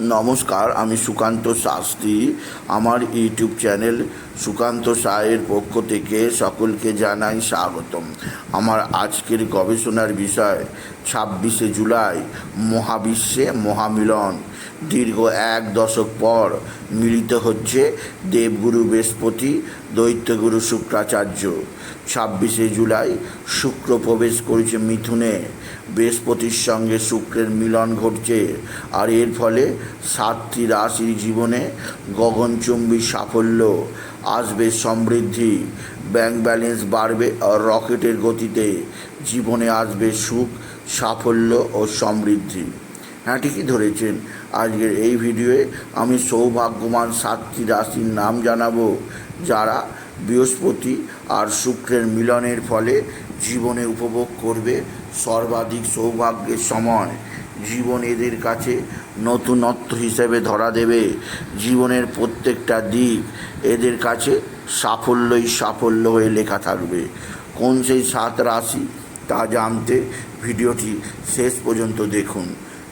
নমস্কার, আমি সুকান্ত শাস্ত্রী। আমার ইউটিউব চ্যানেল সুকান্ত সায়ের পক্ষ থেকে সকলকে জানাই স্বাগতম। আমার আজকের গবেষণার বিষয়, ছাব্বিশে জুলাই, মহাবিশ্বে মহামিলন। দীর্ঘ এক দশক পর মিলিত হচ্ছে দেবগুরু বৃহস্পতি, দৈত্যগুরু শুক্রাচার্য। ছাব্বিশে জুলাই শুক্র প্রবেশ করেছে মিথুনে। বৃহস্পতির সঙ্গে শুক্রের মিলন ঘটছে আর এর ফলে সাতটি রাশির জীবনে গগনচুম্বী সাফল্য আসবে সমৃদ্ধি। ব্যাংক ব্যালেন্স বাড়বে রকেটের গতিতে। জীবনে আসবে সুখ, সাফল্য ও সমৃদ্ধি। হ্যাঁ ঠিকই ধরেছেন। আজকের এই ভিডিওয়ে আমি সৌভাগ্যবান সাতটি রাশির নাম জানাব, যারা বৃহস্পতি আর শুক্রের মিলনের ফলে জীবনে উপভোগ করবে সর্বাধিক সৌভাগ্যের সময়। জীবন এদের কাছে নতুনত্ব হিসেবে ধরা দেবে। জীবনের প্রত্যেকটা দিক এদের কাছে সাফল্যই সাফল্য হয়ে লেখা থাকবে। কোন সেই সাত রাশি, তা জানতে ভিডিওটি শেষ পর্যন্ত দেখুন।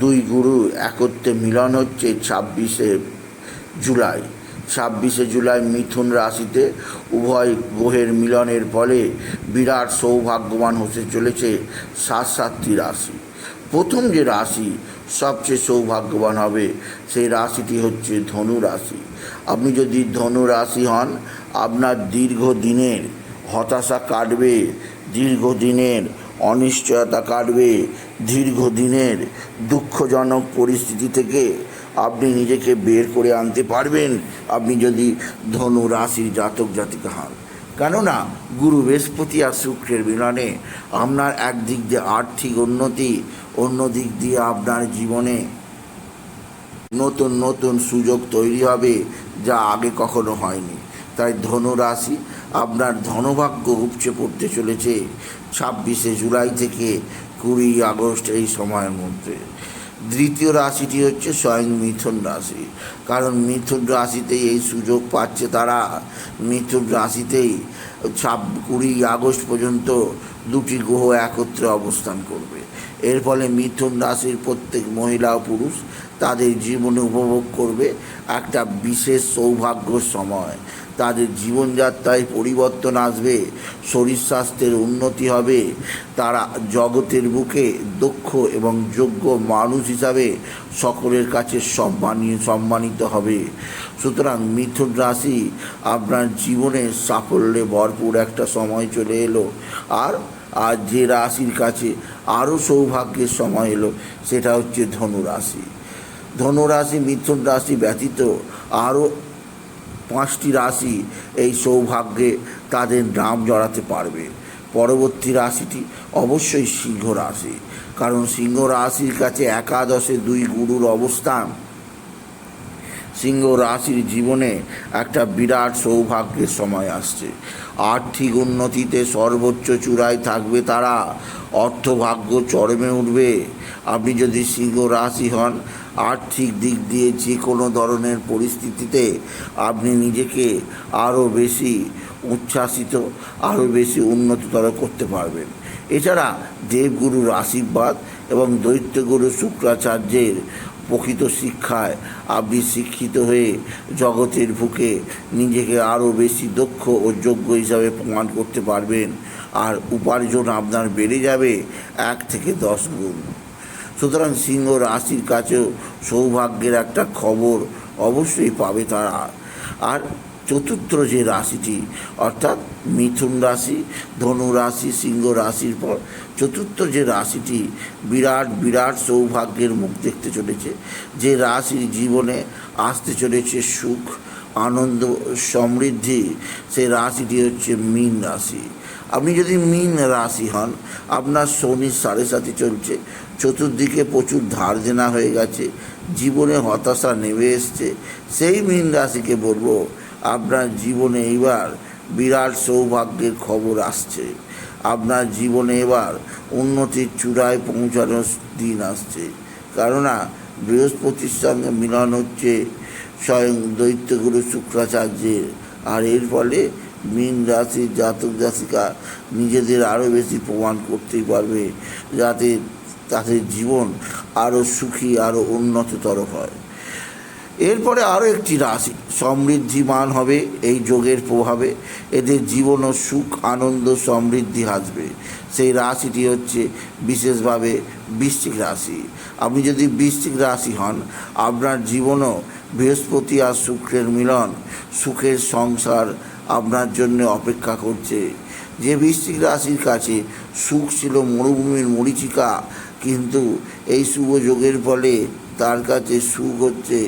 দুই গুরু একত্রে মিলন হচ্ছে ছাব্বিশে জুলাই। ছাব্বিশে জুলাই মিথুন রাশিতে উভয় গ্রহের মিলনের ফলে বিরাট সৌভাগ্যবান হতে চলেছে সাত সাতটি রাশি। প্রথম যে রাশি সবচেয়ে সৌভাগ্যবান হবে সেই রাশিটি হচ্ছে ধনু রাশি। আপনি যদি ধনু রাশি হন, আপনার দীর্ঘদিনের হতাশা কাটবে, দীর্ঘদিনের অনিশ্চয়তা কাটবে দীর্ঘদিনের দুঃখজনক পরিস্থিতি থেকে আপনি নিজেকে বের করে আনতে পারবেন। আপনি যদি ধনু রাশির জাতক জাতিকা হন। কেননা, গুরু বৃহস্পতি আর শুক্রের মিলনে আপনার একদিক দিয়ে আর্থিক উন্নতি অন্য দিক দিয়ে আপনার জীবনে নতুন নতুন সুযোগ তৈরি হবে যা আগে কখনো হয়নি। তাই ধনু রাশি আপনার ধনভাগ্য উপচে পড়তে চলেছে। ছাব্বিশে জুলাই থেকে কুড়ি আগস্ট এই সময়ের মধ্যে। দ্বিতীয় রাশিটি হচ্ছে স্বয়ং মিথুন রাশি। কারণ মিথুন রাশিতেই এই সুযোগ পাচ্ছে তারা। মিথুন রাশিতেই ছাব কুড়ি আগস্ট পর্যন্ত দুটি গ্রহ একত্রে অবস্থান করবে। এর ফলে মিথুন রাশির প্রত্যেক মহিলা ও পুরুষ তাদের জীবনে উপভোগ করবে একটা বিশেষ সৌভাগ্য সময়। তাদের জীবনযাত্রায় পরিবর্তন আসবে, শরীর স্বাস্থ্যের উন্নতি হবে, তারা জগতের বুকে দক্ষ এবং যোগ্য মানুষ হিসাবে সকলের কাছে সম্মানীয় সম্মানিত হবে। সুতরাং মিথুন রাশি আপনার জীবনে সাফল্যে ভরপুর একটা সময় চলে এলো। আর আর যে রাশির কাছে আরও সৌভাগ্যের সময় এলো, সেটা হচ্ছে ধনুরাশি। ধনুরাশি, মিথুন রাশি ব্যতীত আরও পাঁচটি রাশি এই সৌভাগ্যে তাদের নাম জড়াতে পারবে। পরবর্তী রাশিটি অবশ্যই সিংহ রাশি, কারণ সিংহ রাশির কাছে একাদশে দুই গুরুর অবস্থান সিংহ রাশির জীবনে একটা বিরাট সৌভাগ্যের সময় আসছে। আর্থিক উন্নতিতে সর্বোচ্চ চূড়ায় থাকবে তারা। অর্থভাগ্য চরমে উঠবে। আপনি যদি সিংহ রাশি হন, আর্থিক দিক দিয়ে যে কোনো ধরনের পরিস্থিতিতে আপনি নিজেকে আরও বেশি উচ্ছ্বাসিত, আরও বেশি উন্নততর করতে পারবেন। এছাড়া দেবগুরুর আশীর্বাদ এবং দৈত্যগুরু শুক্রাচার্যের প্রকৃত শিক্ষায় আপনি শিক্ষিত হয়ে জগতের বুকে নিজেকে আরও বেশি দক্ষ ও যোগ্য হিসাবে প্রমাণ করতে পারবেন। আর উপার্জন আপনার বেড়ে যাবে এক থেকে দশ গুণ। সুতরাং সিংহ রাশির কাছেও সৌভাগ্যের একটা খবর অবশ্যই পাবে তারা। আর চতুর্থ যে রাশিটি, অর্থাৎ মিথুন রাশি, ধনু রাশি, সিংহ রাশির পর চতুর্থ যে রাশিটি বিরাট বিরাট সৌভাগ্যের মুখ দেখতে চলেছে। যে রাশির জীবনে আসতে চলেছে সুখ, আনন্দ, সমৃদ্ধি সেই রাশিটি হচ্ছে মীন রাশি। আপনি যদি মীন রাশি হন, আপনার শনির সাড়ে সাথে চলছে। চতুর্দিকে প্রচুর ধার দেনা হয়ে গেছে। জীবনে হতাশা নেমে এসছে। সেই মীন রাশিকে বলব আপনার জীবনে এবার বিরাট সৌভাগ্যের খবর আসছে। আপনার জীবনে এবার উন্নতির চূড়ায় পৌঁছানোর দিন আসছে। কেননা, বৃহস্পতির সঙ্গে মিলন হচ্ছে স্বয়ং দৈত্যগুরু শুক্রাচার্যের। আর এর ফলে মীন রাশির জাতক জাতিকা নিজেদের আরও বেশি প্রমাণ করতেই পারবে, যাতে তাদের জীবন আরও সুখী, আরও উন্নততর হয়। এরপরে আরও একটি রাশি, সমৃদ্ধিমান হবে, এই যোগের প্রভাবে এদের জীবন ও সুখ, আনন্দ, সমৃদ্ধি আসবে। সেই রাশিটি হচ্ছে বিশেষভাবে বৃশ্চিক রাশি। আপনি যদি বৃশ্চিক রাশি হন, আপনার জীবনও বৃহস্পতি আর শুক্রের মিলন, সুখের সংসার আপনার জন্য অপেক্ষা করছে। যে বৃশ্চিক রাশির কাছে সুখ ছিল মরুভূমির মরিচিকা, কিন্তু এই শুভ যোগের ফলে তার কাছে সুখ হচ্ছে,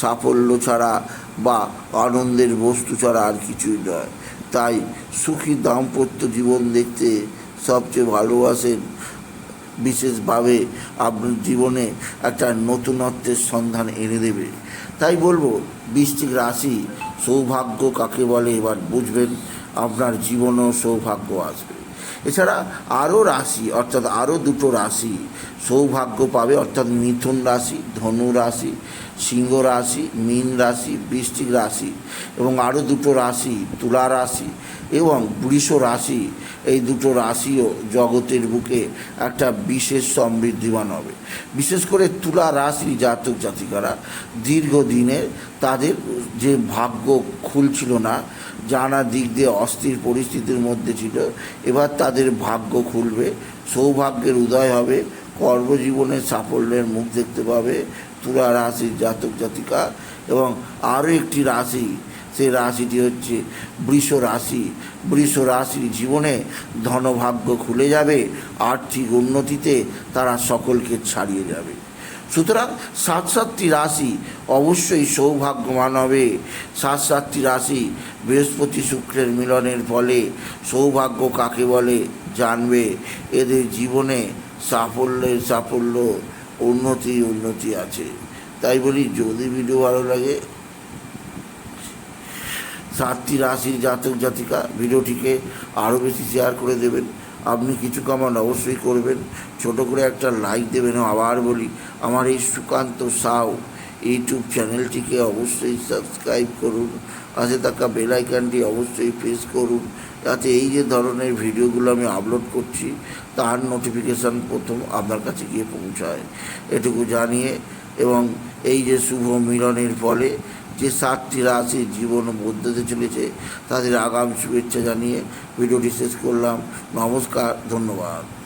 সাফল্য ছাড়া বা আনন্দের বস্তু ছাড়া আর কিছুই নয়। তাই সুখী দাম্পত্য জীবন দেখতে সবচেয়ে ভালোবাসেন। বিশেষভাবে আপনার জীবনে একটা নতুনত্বের সন্ধান এনে দেবে। তাই বলব, বৃশ্চিক রাশি সৌভাগ্য কাকে বলে এবার বুঝবেন। আপনার জীবনেও সৌভাগ্য আসবে। এছাড়া আরও রাশি, অর্থাৎ আরও দুটো রাশি সৌভাগ্য পাবে, অর্থাৎ মিথুন রাশি, ধনু রাশি, সিংহ রাশি, মীন রাশি বৃষ্টিক রাশি এবং আরও দুটো রাশি, তুলা রাশি এবং বৃষ রাশি, এই দুটো রাশিও জগতের বুকে একটা বিশেষ সমৃদ্ধিমান হবে। বিশেষ করে তুলা রাশি জাতক জাতিকারা দীর্ঘদিনের তাদের যে ভাগ্য খুলছিল না জানা দিক দিয়ে অস্থির পরিস্থিতির মধ্যে ছিল, এবার তাদের ভাগ্য খুলবে, সৌভাগ্যের উদয় হবে, কর্মজীবনে সাফল্যের মুখ দেখতে পাবে তুলা রাশির জাতক জাতিকা এবং আরও একটি রাশি সেই রাশিটি হচ্ছে বৃষ রাশি। বৃষ রাশির জীবনে ধনভাগ্য খুলে যাবে, আর্থিক উন্নতিতে তারা সকলকে ছাড়িয়ে যাবে। সুতরাং সাত সাতটি রাশি অবশ্যই সৌভাগ্যবান হবে। সাত সাতটি রাশি বৃহস্পতি শুক্রের মিলনের ফলে সৌভাগ্য কাকে বলে জানবে। এদের জীবনে সাফল্যের সাফল্য, উন্নতি উন্নতি আছে। তাই বলি, যদি ভিডিও ভালো লাগে সাতটি রাশির জাতক জাতিকা ভিডিওটিকে আরও বেশি শেয়ার করে দেবেন। আপনি কিছু কামান অবশ্যই করবেন। ছোট করে একটা লাইক দেবেন। আবার বলি, আমার এই সুকান্ত সাউ ইউটিউব চ্যানেলটিকে অবশ্যই সাবস্ক্রাইব করুন। পাশে থাকা বেল আইকনটি অবশ্যই প্রেস করুন। যাতে এই যে ধরনের ভিডিওগুলো আমি আপলোড করছি, তার নোটিফিকেশান প্রথম আপনার কাছে গিয়ে পৌঁছায়। এটুকু জানিয়ে এবং এই যে শুভ মিলনের ফলে যে সাতটি রাশি জীবন বদলাতে চলেছে, তাদের আগাম শুভেচ্ছা জানিয়ে ভিডিওটি শেষ করলাম। নমস্কার, ধন্যবাদ।